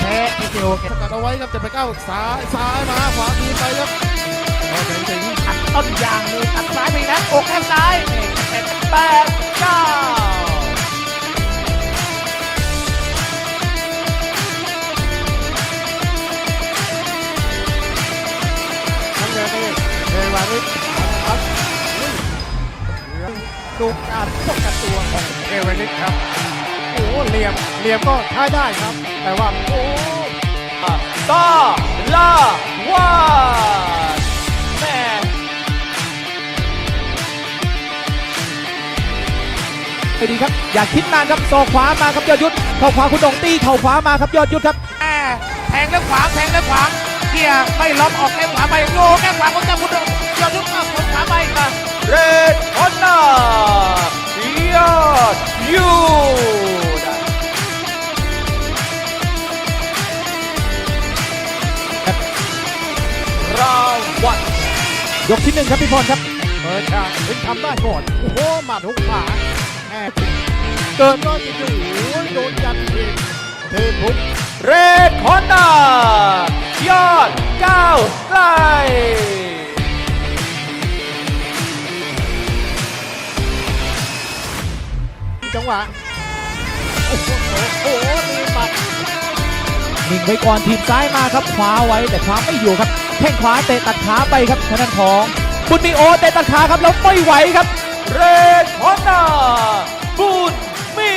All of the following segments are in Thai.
แพ้ทีเดียวสกัดเอาไว้ครับเจ็ดแปดเก้าซ้ายซ้ายมาขวาทีไปครับพอใจถึงตัดต้นยางเลยตัดซ้ายไปนะอกแข้งซ้ายเจ็ดแปดเก้าทั้งเงินนี่เทวานิชครับดูการป้องกันตัวของเทวานิชครับ โอ้เหลี่ยมเหลี่ยมก็ใช้ได้ครับ แต่ว่าโอ้ต่อลาว่าแม่ไปดีครับ อย่าคิดนานครับศอกขวามาครับยอดยุทธเข่าขวาคุณดงตีเข่าขวามาครับยอดยุทธครับแม่แทงแล้วขวางแทงแล้วขวางเกียร์ไม่ล็อกออกแข้งขวาไปโยแข้งขวาของเจ้าคุณดงยอดยุทธขวาไป ยกที่หนึ่งครับพี่พรครับ เปิดฉากถึงทำได้ก่อน โอ้โหหมัดหุกขวาแอบเกินก็จริงๆโอ้ยโดนยันอีกเทพุกเรดฮอนด้ายอดก้าวไกลจังหวะ โอ้โหโอ้โหมีหมัดนิ่งไว้ก่อนทีมซ้ายมาครับขวาไว้แต่ขวาไม่อยู่ครับ แข้งขวาเตะตัดขาไปครับทางด้านของบุญมีโอเตะตัดขาครับแล้วไม่ไหวครับ เรดฮอนด้าบุญมี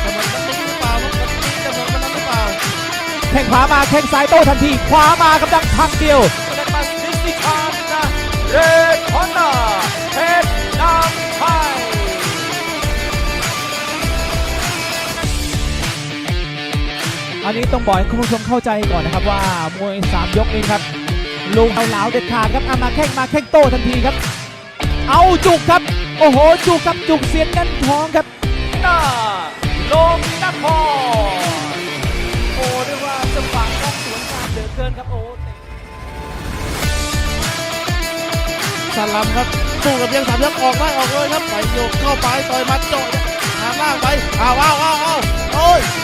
แต่มันจะตีหรือเปล่ามันจะตีแต่มันมันนั้นหรือเปล่าแข้งขวามาแข้งซ้ายโต้ทันทีขวามาครับดังทางเดียวเร นนี้ต้องบอกให้คุณผู้ชมเข้าใจก่อนนะครับว่ามวยสามยกนี้ครับลุงเอาเหลาเด็ดขาดครับเอามาแข้งมาแข้งโต้ทันทีครับ เอาจุกครับ โอ้โห จุกครับจุกเสียนกันทองครับหน้าลงนครโอ้เรียกว่าจังหวะต้องสวนงามเหลือเกินครับโอ้เตะสลัมครับสู้กับเพียงสามยกออกได้ออกเลยครับไปโยกเข้าไปต่อยหมัดเจาะทางล่างไปอ้าวอ้าวอ้าวอ้าวโอ้ยแม่